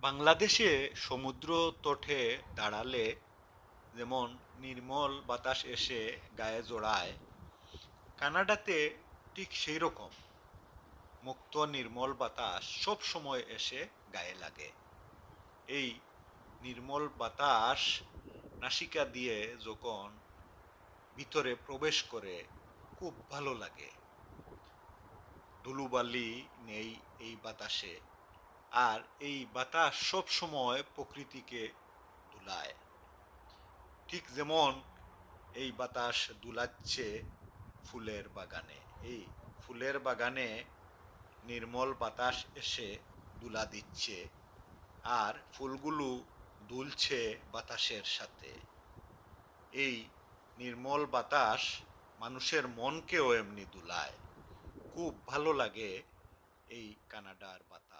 বাংলাদেশে সমুদ্র তটে দাঁড়ালে যেমন নির্মল বাতাস এসে গায়ে জোড়ায়, কানাডাতে ঠিক সেই রকম মুক্ত নির্মল বাতাস সব সময় এসে গায়ে লাগে। এই নির্মল বাতাস নাসিকা দিয়ে যখন ভিতরে প্রবেশ করে, খুব ভালো লাগে। ধুলোবালি নেই এই বাতাসে। আর এই বাতাস সব সময় প্রকৃতিকে দুলায়। ঠিক যেমন এই বাতাস দুলাচ্ছে ফুলের বাগানে, এই ফুলের বাগানে নির্মল বাতাস এসে দুলা দিচ্ছে আর ফুলগুলো দুলছে বাতাসের সাথে। এই নির্মল বাতাস মানুষের মনকেও এমনি দুলায়। খুব ভালো লাগে এই কানাডার বাতাস।